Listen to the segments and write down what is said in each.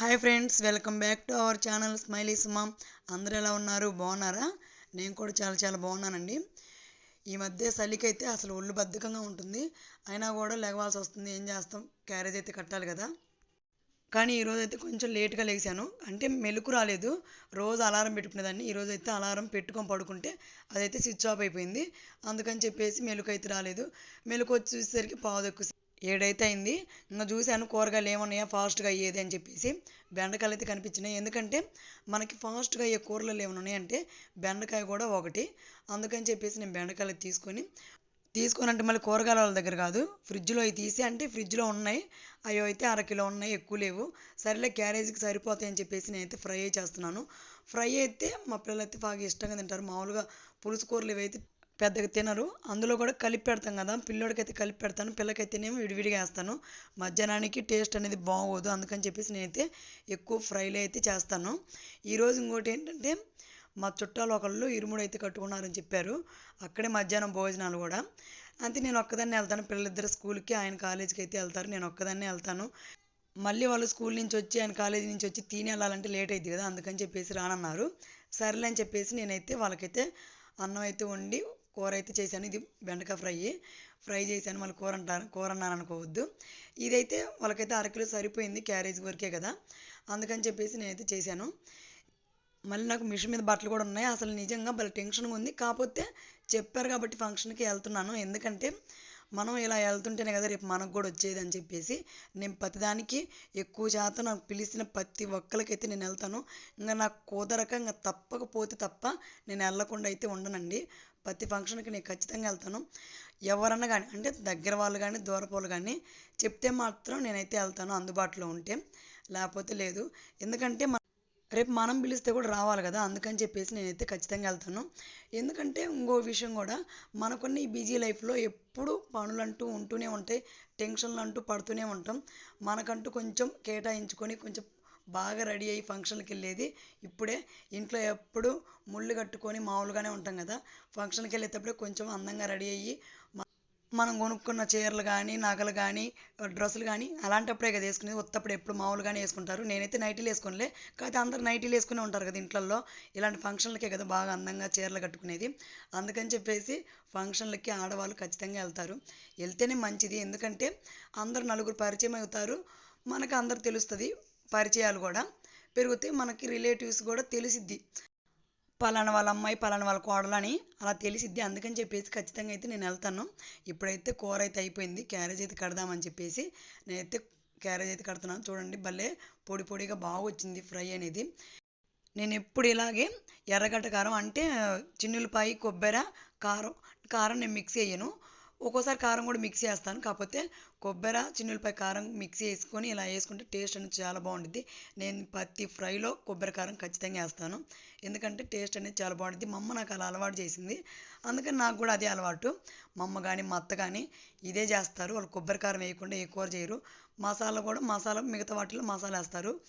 Hi friends welcome back to our channel smiley Suma అందరూ ఎలా ఉన్నారు? బాగున్నారా? నేను కూడా చాలా చాలా బాగున్నానండి. ఈ మధ్య చలికైతే అసలు ఒళ్ళు బద్ధకంగా ఉంటుంది. అయినా కూడా లెగవాల్సి వస్తుంది. ఏం చేస్తాం? క్యారేజ్ అయితే కట్టాలి కదా. కానీ ఈరోజు అయితే కొంచెం లేట్గా లేచాను. అంటే మెలకు రాలేదు. రోజు అలారం పెట్టుకునేదాన్ని. ఈరోజు అయితే అలారం పెట్టుకొని పడుకుంటే అదైతే స్విచ్ ఆఫ్ అయిపోయింది. అందుకని చెప్పేసి మెలకు అయితే రాలేదు. మెలకు వచ్చేసరికి చూసేసరికి పావు ఎక్కువ ఏడైతే అయింది ఇంకా చూశాను కూరగాయలు ఏమన్నాయా ఫాస్ట్గా అయ్యేది అని చెప్పేసి బెండకాయలు అయితే కనిపించినాయి. ఎందుకంటే మనకి ఫాస్ట్గా అయ్యే కూరలు ఏమన్నా ఉన్నాయంటే బెండకాయ కూడా ఒకటి. అందుకని చెప్పేసి నేను బెండకాయలు తీసుకొని తీసుకొని అంటే మళ్ళీ కూరగాయల వాళ్ళ దగ్గర కాదు. ఫ్రిడ్జ్లో అవి తీసి అంటే ఫ్రిడ్జ్లో ఉన్నాయి. అవి అయితే అరకిలో ఉన్నాయి ఎక్కువ లేవు. సరేలే క్యారేజీకి సరిపోతాయని చెప్పేసి నేనైతే ఫ్రై చేస్తున్నాను. ఫ్రై అయితే మా పిల్లలు అయితే బాగా ఇష్టంగా తింటారు. మామూలుగా పులుసు కూరలు ఇవైతే పెద్దగా తినరు. అందులో కూడా కలిపి పెడతాం కదా. పిల్లోడికైతే కలిపి పెడతాను. పిల్లకైతేనేమో విడివిడిగా వేస్తాను. మధ్యాహ్నానికి టేస్ట్ అనేది బాగోదు. అందుకని చెప్పేసి నేనైతే ఎక్కువ ఫ్రైలు అయితే చేస్తాను. ఈరోజు ఇంకోటి ఏంటంటే మా చుట్టాలు ఒకళ్ళు ఇరుముడు అయితే కట్టుకున్నారని చెప్పారు. అక్కడే మధ్యాహ్నం భోజనాలు కూడా. అంతే నేను ఒక్కదాన్ని వెళ్తాను. పిల్లలిద్దరు స్కూల్కి ఆయన కాలేజీకి అయితే వెళ్తారు. నేను ఒక్కదాన్నే వెళ్తాను. మళ్ళీ వాళ్ళు స్కూల్ నుంచి వచ్చి ఆయన కాలేజీ నుంచి వచ్చి తిని వెళ్ళాలంటే లేట్ అయింది కదా. అందుకని చెప్పేసి రానన్నారు. సరేలే అని చెప్పేసి నేనైతే వాళ్ళకైతే అన్నం అయితే వండి కూర అయితే చేశాను. ఇది బెండకాయ ఫ్రై. ఫ్రై చేశాను. మళ్ళీ కూర అంటారు కూర అన్నాను అనుకోవద్దు. ఇదైతే వాళ్ళకైతే అరకిలో సరిపోయింది క్యారేజ్ వరకే కదా. అందుకని చెప్పేసి నేనైతే చేశాను. మళ్ళీ నాకు మిషన్ మీద బట్టలు కూడా ఉన్నాయి. అసలు నిజంగా భలే టెన్షన్గా ఉంది. కాకపోతే చెప్పారు కాబట్టి ఫంక్షన్కి వెళ్తున్నాను. ఎందుకంటే మనం ఇలా వెళ్తుంటేనే కదా రేపు మనకు కూడా వచ్చేది అని చెప్పేసి నేను ప్రతిదానికి ఎక్కువ శాతం నాకు పిలిచిన ప్రతి ఒక్కరికైతే నేను వెళ్తాను. ఇంకా నాకు కుదరక ఇంకా తప్పకపోతే తప్ప నేను వెళ్ళకుండా అయితే ఉండనండి. ప్రతి ఫంక్షన్కి నేను ఖచ్చితంగా వెళ్తాను. ఎవరన్నా కానీ అంటే దగ్గర వాళ్ళు కానీ దూరపు వాళ్ళు కానీ చెప్తే మాత్రం నేనైతే వెళ్తాను అందుబాటులో ఉంటే. లేకపోతే లేదు. ఎందుకంటే రేపు మనం పిలిస్తే కూడా రావాలి కదా అందుకని చెప్పేసి నేనైతే ఖచ్చితంగా వెళ్తాను. ఎందుకంటే ఇంకో విషయం కూడా మనకున్న ఈ బిజీ లైఫ్లో ఎప్పుడు పనులు అంటూ ఉంటూనే ఉంటాయి టెన్షన్లు అంటూ పడుతూనే ఉంటాం. మనకంటూ కొంచెం కేటాయించుకొని కొంచెం బాగా రెడీ అయ్యి ఫంక్షన్కి వెళ్ళేది ఇప్పుడే. ఇంట్లో ఎప్పుడు ముళ్ళు కట్టుకొని మామూలుగానే ఉంటాం కదా ఫంక్షన్కి వెళ్ళేటప్పుడే కొంచెం అందంగా రెడీ అయ్యి మనం కొనుక్కున్న చీరలు కానీ నగలు కానీ డ్రెస్సులు కానీ అలాంటప్పుడే కదా వేసుకునేది. ఉత్తప్పుడు ఎప్పుడు మామూలుగానే వేసుకుంటారు. నేనైతే నైటీలు వేసుకోనిలే. కాకపోతే అందరు నైటీలు వేసుకునే ఉంటారు కదా ఇంట్లల్లో. ఇలాంటి ఫంక్షన్లకే కదా బాగా అందంగా చీరలు కట్టుకునేది. అందుకని చెప్పేసి ఫంక్షన్లకి ఆడవాళ్ళు ఖచ్చితంగా వెళ్తారు. వెళ్తేనే మంచిది. ఎందుకంటే అందరు నలుగురు పరిచయం అవుతారు. మనకు అందరు తెలుస్తుంది పరిచయాలు కూడా. పెరిగితే మనకి రిలేటివ్స్ కూడా తెలిసిద్ది. పలానా వాళ్ళ అమ్మాయి పలానా వాళ్ళ కోడలు అని అలా తెలిసిద్ది. అందుకని చెప్పేసి ఖచ్చితంగా అయితే నేను వెళ్తాను. ఇప్పుడైతే కూర అయితే అయిపోయింది. క్యారేజ్ అయితే కడదామని చెప్పేసి నేనైతే క్యారేజ్ అయితే కడుతున్నాను. చూడండి భలే పొడి పొడిగా బాగా వచ్చింది ఫ్రై అనేది. నేను ఎప్పుడు ఇలాగే ఎర్రగడ్డ కారం అంటే చిన్నులపాయి కొబ్బరి కారం కారం నేను మిక్స్ చేయను. ఒక్కోసారి కారం కూడా మిక్స్ చేస్తాను. కాకపోతే కొబ్బరి చిన్నులపై కారం మిక్స్ చేసుకొని ఇలా వేసుకుంటే టేస్ట్ అనేది చాలా బాగుంటుంది నేను ప్రతి ఫ్రైలో కొబ్బరి కారం ఖచ్చితంగా వేస్తాను. ఎందుకంటే టేస్ట్ అనేది చాలా బాగుంటుంది మా అమ్మ నాకు అలా అలవాటు చేసింది. అందుకని నాకు కూడా అదే అలవాటు. మా అమ్మ కానీ మా అత్త కానీ ఇదే చేస్తారు. వాళ్ళు కొబ్బరి కారం వేయకుండా ఏ కూర చేయరు. మసాలా కూడా మసాలా మిగతా వాటిలో మసాలా వేస్తారు.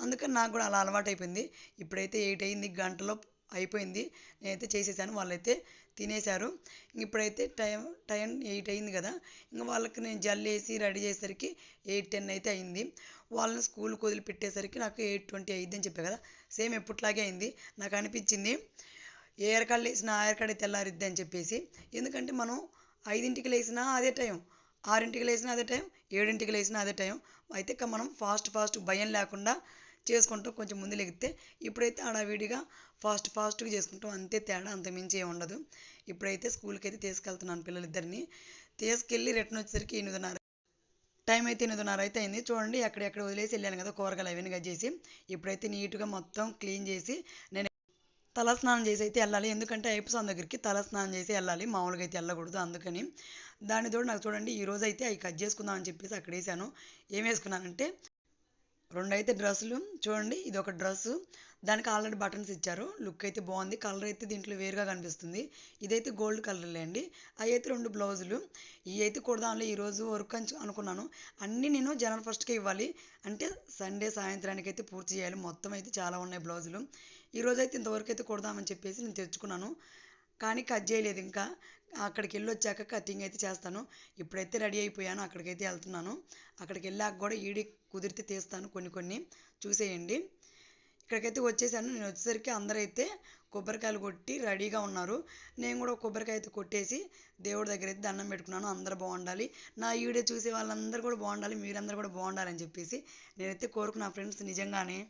అందుకని నాకు కూడా అలా అలవాటు అయిపోయింది. ఇప్పుడైతే ఎయిట్ అయింది. గంటలో అయిపోయింది. నేనైతే చేసేసాను. వాళ్ళైతే తినేశారు. ఇప్పుడైతే టైం టైం ఎయిట్ అయింది కదా. ఇంకా వాళ్ళకి నేను జల్లేసి రెడీ చేసేసరికి ఎయిట్ టెన్ అయితే అయింది. వాళ్ళని స్కూల్కి వదిలిపెట్టేసరికి నాకు ఎయిట్ ట్వంటీ అయ్యిద్ది అని చెప్పా కదా. సేమ్ ఎప్పట్లాగే అయింది. నాకు అనిపించింది ఏ ఎరకాడ వేసినా ఆ ఎరకాడ తెల్లారిద్ది అని చెప్పేసి. ఎందుకంటే మనం ఐదింటికి లేచినా అదే టైం. ఆరింటికి లేచినా అదే టైం. ఏడింటికి లేచినా అదే టైం. అయితే మనం ఫాస్ట్ ఫాస్ట్ భయం లేకుండా చేసుకుంటూ కొంచెం ముందు లెగితే ఇప్పుడైతే హడావిడిగా ఫాస్ట్ ఫాస్ట్గా చేసుకుంటాం అంతే తేడా అంత మించి ఏమి ఉండదు. ఇప్పుడైతే స్కూల్కి అయితే తీసుకెళ్తున్నాను పిల్లలిద్దరిని. తీసుకెళ్ళి రిటర్న్ వచ్చేసరికి ఎనిమిదిన్నర టైం అయితే ఎనిమిదిన్నర అయితే అయింది. చూడండి ఎక్కడెక్కడ వదిలేసి వెళ్ళాను కదా కూరగాయలు అవన్నీ కట్ చేసి. ఇప్పుడైతే నీట్గా మొత్తం క్లీన్ చేసి నేను తల స్నానం చేసి అయితే వెళ్ళాలి. ఎందుకంటే అయ్యప్ప దగ్గరికి తల స్నానం చేసి వెళ్ళాలి. మామూలుగా అయితే వెళ్ళకూడదు అందుకని. దాని తోడు నాకు చూడండి ఈ అయితే అవి కట్ చేసుకుందాం అని చెప్పేసి అక్కడ వేసాను. ఏం వేసుకున్నానంటే రెండు అయితే డ్రెస్సులు. చూడండి ఇది ఒక డ్రెస్సు. దానికి ఆల్రెడీ బటన్స్ ఇచ్చారు. లుక్ అయితే బాగుంది. కలర్ అయితే దీంట్లో వేరుగా కనిపిస్తుంది. ఇదైతే గోల్డ్ కలర్లే అండి. అవి అయితే రెండు బ్లౌజులు. ఇవి అయితే కుడదాంలే ఈరోజు వర్క్ అని అనుకున్నాను. అన్నీ నేను జనవరి ఫస్ట్కే ఇవ్వాలి. అంటే సండే సాయంత్రానికి అయితే పూర్తి చేయాలి. మొత్తం అయితే చాలా ఉన్నాయి బ్లౌజులు. ఈరోజు అయితే ఇంతవరకు అయితే కుడదామని చెప్పేసి నేను తెచ్చుకున్నాను. కానీ కట్ చేయలేదు ఇంకా. అక్కడికి వెళ్ళి వచ్చాక కటింగ్ అయితే చేస్తాను. ఇప్పుడైతే రెడీ అయిపోయాను. అక్కడికైతే వెళ్తున్నాను. అక్కడికి వెళ్ళాక కూడా ఈడి కుదిరితే తీస్తాను కొన్ని కొన్ని. చూసేయండి. ఇక్కడికైతే వచ్చేసాను. నేను వచ్చేసరికి అందరైతే కొబ్బరికాయలు కొట్టి రెడీగా ఉన్నారు. నేను కూడా కొబ్బరికాయ అయితే కొట్టేసి దేవుడి దగ్గర అయితే దండం పెట్టుకున్నాను. అందరూ బాగుండాలి. నా వీడియో చూసే వాళ్ళందరూ కూడా బాగుండాలి. మీరందరూ కూడా బాగుండాలని చెప్పేసి నేనైతే కోరుకున్నా ఫ్రెండ్స్ నిజంగానే.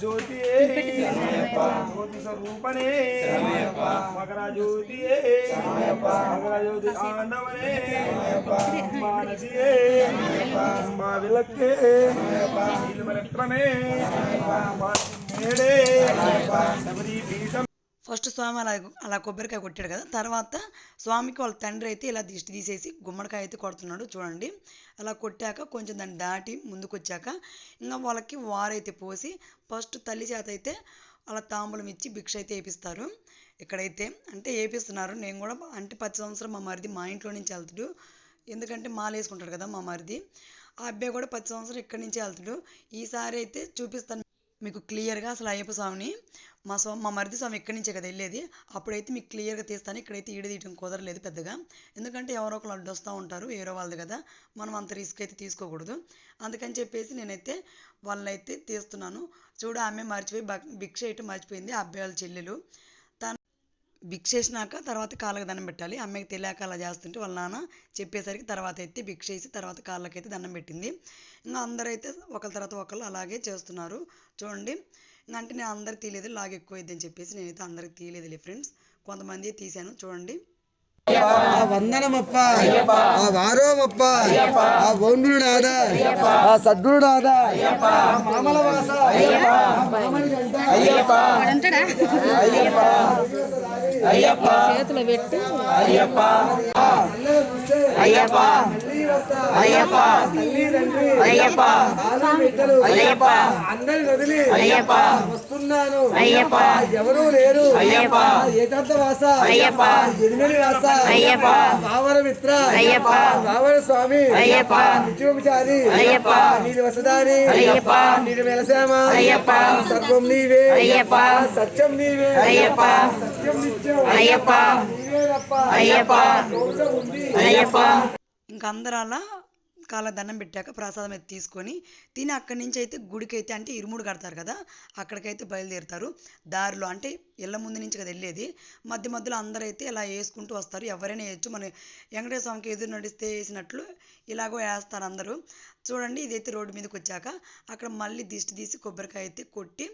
ज्योति ज्योति स्वरूपणे मकरा ज्योति मकरा ज्योति आनवने मानसी माविलक्के मानसी ఫస్ట్ స్వామి అలా అలా కొబ్బరికాయ కొట్టాడు కదా తర్వాత స్వామికి వాళ్ళ తండ్రి అయితే ఇలా దిష్టి తీసేసి గుమ్మడికాయ అయితే కొడుతున్నాడు చూడండి. అలా కొట్టాక కొంచెం దాన్ని దాటి ముందుకు వచ్చాక ఇంకా వాళ్ళకి వారైతే పోసి ఫస్ట్ తల్లి చేత అయితే అలా తాంబూలం ఇచ్చి భిక్ష అయితే వేపిస్తారు. ఇక్కడైతే అంటే వేపిస్తున్నారు నేను కూడా అంటే పది సంవత్సరం మా మరిది మా ఇంట్లో నుంచి వెళ్తాడు. ఎందుకంటే మాల వేసుకుంటాడు కదా మా మరిది. ఆ అబ్బాయి కూడా పది సంవత్సరం ఇక్కడి నుంచి వెళ్తాడు. ఈసారి అయితే చూపిస్తాను. మీకు క్లియర్గా అసలు అయ్యప్ప స్వామిని మా స్వామి మా మరిది స్వామి ఇక్కడి నుంచే కదా వెళ్ళేది. అప్పుడైతే మీకు క్లియర్గా తీస్తాను. ఇక్కడైతే ఈడ తీయడం కుదరలేదు పెద్దగా. ఎందుకంటే ఎవరో ఒకరు అడ్డు వస్తూ ఉంటారు వేరే వాళ్ళది కదా. మనం అంత రిస్క్ అయితే తీసుకోకూడదు. అందుకని చెప్పేసి నేనైతే వాళ్ళనైతే తీస్తున్నాను. చూడు ఆమె మర్చిపోయి భిక్ష వేయటం మర్చిపోయింది అబ్బాయి వాళ్ళ చెల్లెలు. తను భిక్ష వేసినాక తర్వాత కాళ్ళకి దండం పెట్టాలి. అమ్మాయికి తెలియక అలా చేస్తుంటే వాళ్ళ నాన్న చెప్పేసరికి తర్వాత అయితే భిక్ష వేసి తర్వాత కాళ్ళకైతే దండం పెట్టింది. ఇంకా అందరైతే ఒకరి తర్వాత ఒకళ్ళు అలాగే చేస్తున్నారు. చూడండి. అంటే నేను అందరికి తీయలేదు లాగ్ ఎక్కువ అయిందని చెప్పేసి నేనైతే అందరికి తీయలేదులే ఫ్రెండ్స్. కొంతమంది తీశాను చూడండి. ఆ వందనమప్ప ఆ వారోమప్ప ఆ ఓంగురునాథ ఆ సద్గురునాథ ఆ మామల వాస అయ్యప్ప. అయ్యప్ప చేతులు పెట్టి అయ్యప్ప అయ్యప్ప అయ్యప్ప. తల్లి తండ్రి. అయ్యప్ప. బాలు బిడ్డలు అయ్యప్ప. అందరి వదిలి అయ్యప్ప. వస్తున్నాను. అయ్యప్ప. ఎవరు లేరు. అయ్యప్ప. ఏకాంత వాస అయ్యప్ప. ఎనిమిది వాస అయ్యప్ప. పావర మిత్ర అయ్యప్ప. పావర స్వామి అయ్యప్ప. నిత్యోపచారి. అయ్యప్ప. నీది వసదాని అయ్యప్ప. నీది వెలసామ అయ్యప్ప. సర్వం నీవే. అయ్యప్ప. సత్యం నీవే. అయ్యప్ప. సత్యం నిత్యం. అయ్యప్ప. అయ్యప్ప. అయ్యప్ప. ఇంకా అందరూ అలా కాళ్ళ దండం పెట్టాక ప్రసాదం అయితే తీసుకొని తిని అక్కడి నుంచి అయితే గుడికి అయితే అంటే ఇరుముడు కడతారు కదా అక్కడికైతే బయలుదేరుతారు. దారిలో అంటే ఇళ్ళ ముందు నుంచి కదా వెళ్ళేది. మధ్య మధ్యలో అందరూ అయితే ఇలా వేసుకుంటూ వస్తారు. ఎవరైనా వేయచ్చు. మన వెంకటేశ్వర స్వామికి ఎదురు నడిస్తే వేసినట్లు ఇలాగో వేస్తారు అందరూ. చూడండి ఇదైతే రోడ్డు మీదకి వచ్చాక అక్కడ మళ్ళీ దిష్టి తీసి కొబ్బరికాయ అయితే కొట్టి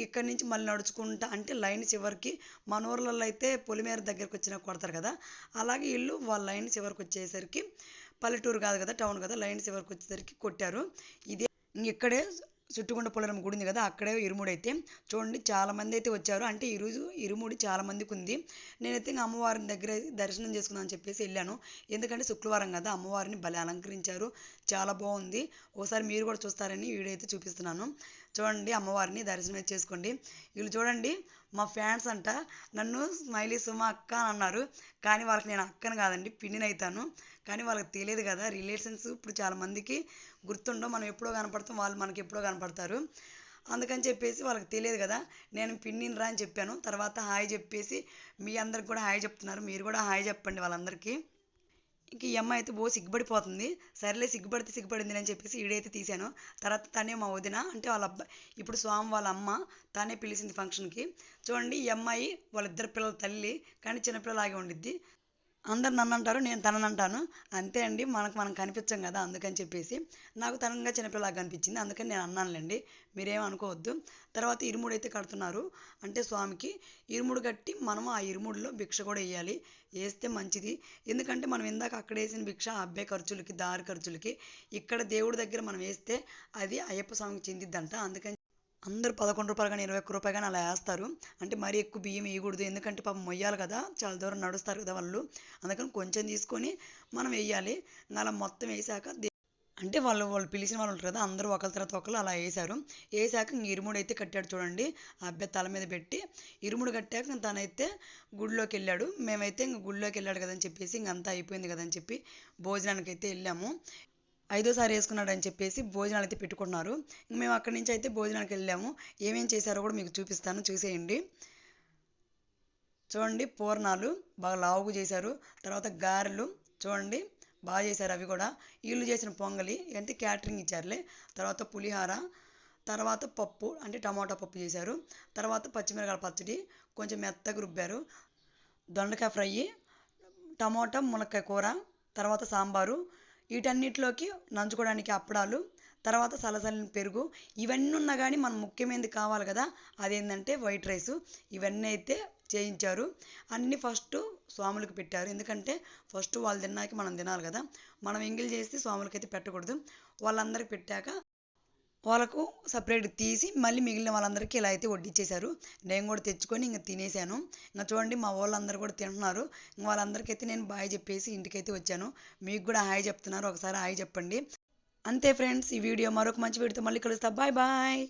ఇక్కడి నుంచి మళ్ళీ నడుచుకుంటా అంటే లైన్ చివరికి మన ఊర్లలో అయితే పొలిమేర దగ్గరకు వచ్చినా కొడతారు కదా అలాగే ఇల్లు వాళ్ళ లైన్ చివరికి వచ్చేసరికి పల్లెటూరు కాదు కదా టౌన్ కదా లైన్ వరకు వచ్చేసరికి కొట్టారు. ఇదే ఇంక ఇక్కడే చుట్టుకుండ పొలం గుడి ఉంది కదా అక్కడే ఇరుముడి అయితే చూడండి చాలా మంది అయితే వచ్చారు. అంటే ఈరోజు ఇరుముడి చాలామందికి ఉంది. నేనైతే ఇంకా అమ్మవారిని దగ్గర దర్శనం చేసుకుందాం అని చెప్పేసి వెళ్ళాను. ఎందుకంటే శుక్రవారం కదా అమ్మవారిని భలే అలంకరించారు. చాలా బాగుంది. ఒకసారి మీరు కూడా చూస్తారని వీడియో అయితే చూపిస్తున్నాను. చూడండి అమ్మవారిని దర్శనం చేసుకోండి. వీళ్ళు చూడండి మా ఫ్యాన్స్ అంట నన్ను స్మైలీ సుమ అక్క అని అన్నారు. కానీ వాళ్ళకి నేను అక్కను కాదండి పిన్నిని అవుతాను కానీ వాళ్ళకి తెలియదు కదా రిలేషన్స్ ఇప్పుడు చాలామందికి గుర్తుండో గుర్తుండవు. మనం ఎప్పుడో కనపడతాం వాళ్ళు మనకి ఎప్పుడో కనపడతారు. అందుకని చెప్పేసి వాళ్ళకి తెలియదు కదా నేను పిన్నిని రా అని చెప్పాను. తర్వాత హాయ్ చెప్పేసి మీ అందరికి కూడా హాయ్ చెప్తున్నారు. మీరు కూడా హాయ్ చెప్పండి వాళ్ళందరికీ. ఇంక ఈ అమ్మాయి అయితే బో సిగ్గుపడిపోతుంది. సరేలే సిగ్గుపడితే సిగ్గుపడింది అని చెప్పేసి ఈడైతే తీశాను. తర్వాత తనే మా వదిన అంటే వాళ్ళ అబ్బాయి ఇప్పుడు స్వామి వాళ్ళ అమ్మ తానే పిలిచింది ఫంక్షన్కి చూడండి ఈ అమ్మాయి వాళ్ళిద్దరు పిల్లల తల్లి కానీ చిన్నపిల్లలాగే ఉండిద్ది. అందరు నన్ను అంటారు నేను తనని అంటాను అంతే అండి మనకు మనం కనిపించం కదా అందుకని చెప్పేసి. నాకు తనంగా చిన్నపిల్లగా కనిపించింది అందుకని నేను అన్నానులేండి. మీరేం అనుకోవద్దు. తర్వాత ఇరుముడు అయితే కడుతున్నారు. అంటే స్వామికి ఇరుముడు కట్టి మనం ఆ ఇరుముడిలో భిక్ష కూడా వేయాలి. వేస్తే మంచిది. ఎందుకంటే మనం ఇందాక అక్కడ వేసిన భిక్ష ఆ అబ్బాయి ఖర్చులకి దారి ఖర్చులకి ఇక్కడ దేవుడి దగ్గర మనం వేస్తే అది అయ్యప్ప స్వామికి చెందిద్దంట. అందుకని అందరూ పదకొండు రూపాయలు కానీ ఇరవై ఒక్క రూపాయలు కానీ అలా వేస్తారు. అంటే మరీ ఎక్కువ బియ్యం వేయకూడదు. ఎందుకంటే పాపం మొయ్యాలి కదా. చాలా దూరం నడుస్తారు కదా వాళ్ళు. అందుకని కొంచెం తీసుకొని మనం వేయాలి. అలా మొత్తం వేసాక అంటే వాళ్ళు వాళ్ళు పిలిచిన వాళ్ళు ఉంటారు కదా అందరూ ఒకరి తర్వాత ఒకరు అలా వేశారు వేసాక ఇరుముడు అయితే కట్టాడు చూడండి. ఆ అబ్బాయి తల మీద పెట్టి ఇరుముడు కట్టాక తనైతే గుడిలోకి వెళ్ళాడు. మేమైతే ఇంక గుడిలోకి వెళ్ళాడు కదని చెప్పేసి ఇంక అంతా అయిపోయింది కదని చెప్పి భోజనానికి అయితే వెళ్ళాము. ఐదోసారి వేసుకున్నాడు అని చెప్పేసి భోజనాలు అయితే పెట్టుకున్నారు. మేము అక్కడి నుంచి అయితే భోజనానికి వెళ్ళాము. ఏమేం చేశారో కూడా మీకు చూపిస్తాను. చూసేయండి. చూడండి పూర్ణాలు బాగా లావుగా చేశారు. తర్వాత గారెలు చూడండి బాగా చేశారు అవి కూడా. వీళ్ళు చేసిన పొంగలి అంటే క్యాటరింగ్ ఇచ్చారులే. తర్వాత పులిహార తర్వాత పప్పు అంటే టమాటా పప్పు చేశారు. తర్వాత పచ్చిమిరకాయల పచ్చడి కొంచెం మెత్తగా రుబ్బారు. దొండకాయ ఫ్రై టమాటా మునక్కాయ కూర తర్వాత సాంబారు వీటన్నిటిలోకి నంచుకోవడానికి అప్పడాలు తర్వాత సలసలని పెరుగు ఇవన్నీ ఉన్నా కానీ మనం ముఖ్యమైనది కావాలి కదా. అదేంటంటే వైట్ రైస్. ఇవన్నీ అయితే చేయించారు. అన్నీ ఫస్ట్ స్వాములకు పెట్టారు. ఎందుకంటే ఫస్ట్ వాళ్ళు తిన్నాక మనం తినాలి కదా. మనం ఎంగిల్ చేసి స్వాములకైతే పెట్టకూడదు. వాళ్ళందరికి పెట్టాక వాళ్ళకు సపరేట్ తీసి మళ్ళీ మిగిలిన వాళ్ళందరికీ ఇలా అయితే వడ్డిచ్చేశారు. నేను కూడా తెచ్చుకొని ఇంకా తినేసాను ఇంకా చూడండి మా వాళ్ళందరూ కూడా తింటున్నారు. ఇంకా వాళ్ళందరికీ అయితే నేను బాయ్ చెప్పేసి ఇంటికైతే వచ్చాను. మీకు కూడా హాయ్ చెప్తున్నారు. ఒకసారి హాయ్ చెప్పండి. అంతే ఫ్రెండ్స్ ఈ వీడియో మరొక మంచి వీడియోతో మళ్ళీ కలుస్తా. Bye bye.